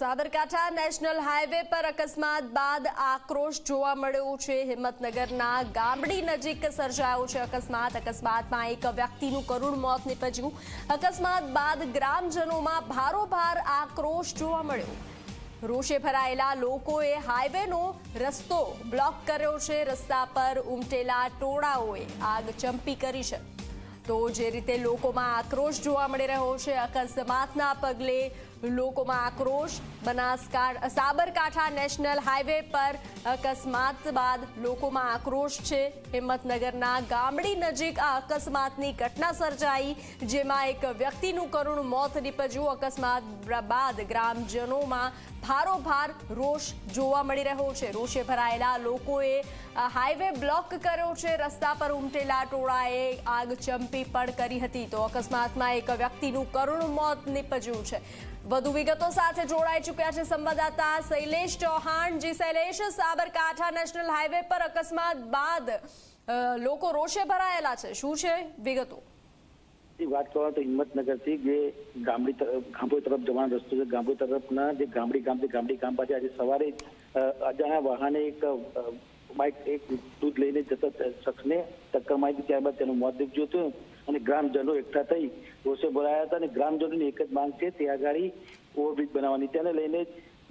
Sabarkantha national highway પર અકસ્માત બાદ આક્રોશ જોવા મળ્યો છે. હિંમતનગરના ગામડી નજીક સર્જાયો છે અકસ્માત. અકસ્માતમાં એક વ્યક્તિનું કરુણ મોત નીપજ્યું. અકસ્માત બાદ ગ્રામજનોમાં ભારોભાર આક્રોશ જોવા મળ્યો. રોષે ભરાયેલા લોકોએ હાઈવેનો રસ્તો બ્લોક કર્યો છે. રસ્તા પર ઉમટેલા ટોળાઓએ આગ ચંપી કરી છે. તો જે રીતે લોકોમાં આક્રોશ જોવા મળી રહ્યો છે, અકસ્માતના પગલે લોકોમાં આક્રોશ બનાસકાંઠા સાબરકાંઠા નેશનલ હાઈવે પર અકસ્માત બાદ લોકોમાં આક્રોશ છે. હિંમતનગરના ગામડી નજીક આ અકસ્માતની ઘટના સર્જાઈ, જેમાં એક વ્યક્તિનું કરુણ મોત નીપજ્યું. અકસ્માત બાદ ગ્રામજનોમાં ભારોભાર રોષ જોવા મળી રહ્યો છે. રોષે ભરાયેલા લોકોએ હાઈવે બ્લોક કર્યો છે. રસ્તા પર ઉમટેલા ટોળાએ આગ ચંપી પણ કરી હતી. તો અકસ્માતમાં એક વ્યક્તિનું કરુણ મોત નીપજ્યું છે. વધુ વિગતો સાથે જોડાઈ ચૂક્યા છે સંવાદદાતા શૈલેષ ચૌહાણ. જી શૈલેષ, સાબરકાંઠા નેશનલ હાઈવે પર અકસ્માત બાદ લોકો રોષે ભરાયેલા છે. શું છે વિગતો? વાત કરવા તો હિંમતનગરથી જે ગામડી ગામડી તરફ જવાનો રસ્તો છે ગામડી તરફના જે ગામડી ગામથી ગામડી ગામ પાસે આજે સવારે અજાણ્યા વાહને એક બાઇક એક દૂધ લઈને જતા શખ્સને ટક્કર મારી ત્યારબાદ તેનું મોત નીપજ્યું હતું. અને ગ્રામજનો એકઠા થઈ રોષે ભરાયા હતા અને ગ્રામજનોની એક જ માંગ છે તે આગાડી ઓવરબ્રિજ બનાવવાની. તેને લઈને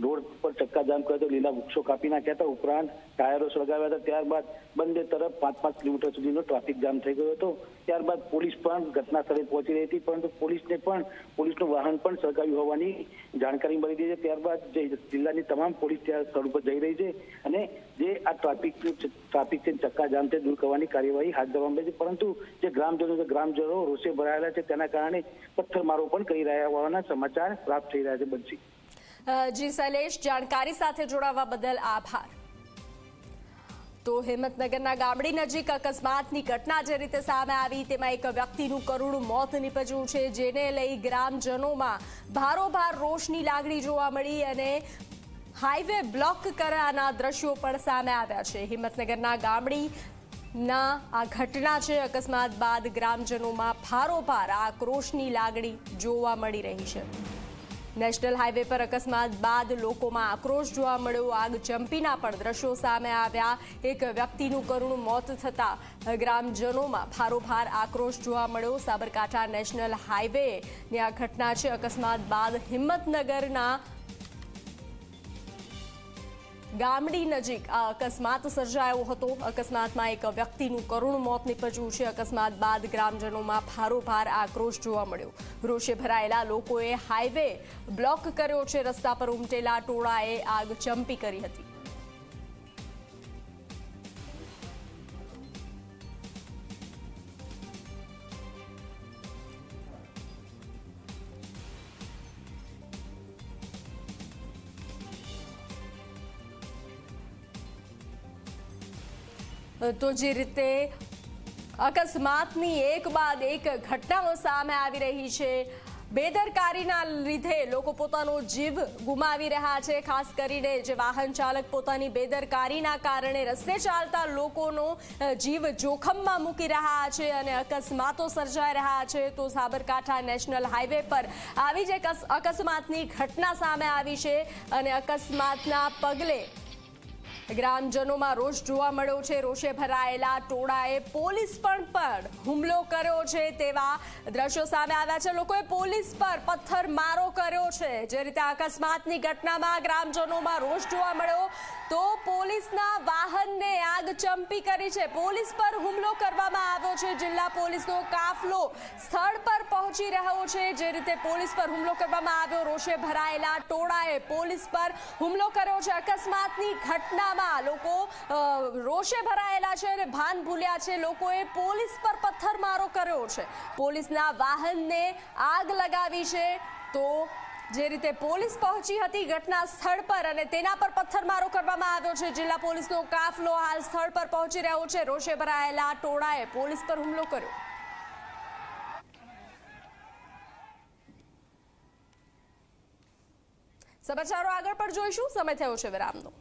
રોડ પર ચક્કાજામ કર્યો હતો લીલા વૃક્ષો કાપી નાખ્યા હતા. ઉપરાંત ટાયરો સળગાવ્યા હતા. ત્યારબાદ બંને તરફ પાંચ પાંચ કિલોમીટર સુધીનો ટ્રાફિક જામ થઈ ગયો હતો. ત્યારબાદ પોલીસ પણ ઘટના સ્થળે પહોંચી રહી હતી, પરંતુ પોલીસને પણ પોલીસનું વાહન પણ સળગાવ્યું હોવાની જાણકારી મળી રહી છે. ત્યારબાદ જિલ્લાની તમામ પોલીસ ત્યાં સ્થળ ઉપર જઈ રહી છે અને જે આ ટ્રાફિક ટ્રાફિક છે, ચક્કાજામ છે, દૂર કરવાની કાર્યવાહી હાથ ધરવામાં આવી છે. પરંતુ જે ગ્રામજનો છે, ગ્રામજનો રોષે ભરાયેલા છે, તેના કારણે પથ્થરમારો પણ કરી રહ્યા હોવાના સમાચાર પ્રાપ્ત થઈ રહ્યા છે. બંસી જી શૈલેષ, જાણકારી સાથે જોડાવા બદલ આભાર. તો હિંમતનગરના ગામડી નજીક અકસ્માતની ઘટના જે રીતે સામે આવી, તેમાં એક વ્યક્તિનું કરુણ મોત નીપજ્યું છે, જેને લઈ ગ્રામજનોમાં ભારોભાર રોષની લાગણી જોવા મળી અને હાઈવે બ્લોક કરવાના દ્રશ્યો પણ સામે આવ્યા છે. હિંમતનગરના ગામડી ના આ ઘટના છે, અકસ્માત બાદ ગ્રામજનોમાં ભારોભાર, આક્રોશની લાગણી જોવા મળી રહી છે. નેશનલ હાઈવે પર અકસ્માત બાદ લોકોમાં આક્રોશ જોવા મળ્યો. આગ ચંપીના પણ દ્રશ્યો સામે આવ્યા. એક વ્યક્તિનું કરુણ મોત થતા ગ્રામજનોમાં ભારોભાર આક્રોશ જોવા મળ્યો. સાબરકાંઠા નેશનલ હાઈવે ની આ ઘટના છે. અકસ્માત બાદ હિંમતનગરના ગામડી નજીક આ અકસ્માત સર્જાયો હતો. અકસ્માતમાં એક વ્યક્તિનું કરુણ મોત નીપજ્યું છે. અકસ્માત બાદ ગ્રામજનોમાં ભારોભાર આક્રોશ જોવા મળ્યો. રોષે ભરાયેલા લોકોએ હાઈવે બ્લોક કર્યો છે. રસ્તા પર ઉમટેલા ટોળાએ આગ ચંપી કરી હતી. તો જે રીતે અકસ્માતની એક બાદ એક ઘટનાઓ સામે આવી રહી છે. બેદરકારીના લીધે લોકો પોતાનો જીવ ગુમાવી રહ્યા છે. ખાસ કરીને જે વાહન ચાલક પોતાની બેદરકારીના કારણે રસ્તે ચાલતા લોકોનો જીવ જોખમમાં મૂકી રહ્યા છે અને અકસ્માતો સર્જાઈ રહ્યા છે. તો સાબરકાંઠા નેશનલ હાઈવે પર આવી જ અકસ્માતની ઘટના સામે આવી છે અને અકસ્માતના પગલે ગ્રામજનોમાં રોષ જોવા મળ્યો છે. રોષે ભરાયેલા ટોળાએ પોલીસ પણ પર હુમલો કર્યો છે તેવા દ્રશ્યો સામે આવ્યા છે. લોકોએ પોલીસ પર પથ્થર મારો કર્યો છે. જે રીતે અકસ્માતની ઘટનામાં ગ્રામજનોમાં રોષ જોવા મળ્યો. તો પોલીસના વાહનને આગ ચંપી કરી છે. પોલીસ પર હુમલો કરવામાં આવ્યો છે. જિલ્લા પોલીસનો કાફલો સ્થળ પર પહોંચી રહ્યો છે. જે રીતે પોલીસ પર હુમલો કરવામાં આવ્યો, રોષે ભરાયેલા ટોળાએ પોલીસ પર હુમલો કર્યો છે. અકસ્માતની ઘટનામાં લોકો રોષે ભરાયેલા છે અને ભાન ભૂલ્યા છે. લોકોએ પોલીસ પર પથ્થરમારો કર્યો છે. પોલીસના વાહનને આગ લગાવી છે તો જે રીતે પોલીસ પહોંચી હતી ઘટના સ્થળ પર અને તેના પર પથ્થરમારો કરવામાં આવ્યો છે. જિલ્લા પોલીસનો કાફલો હાલ સ્થળ પર પહોંચી રહ્યો છે. રોષે ભરાયેલા ટોળાએ પોલીસ પર હુમલો કર્યો. સમાચારો આગળ પર જોઈશું. સમય થયો છે વિરામનો.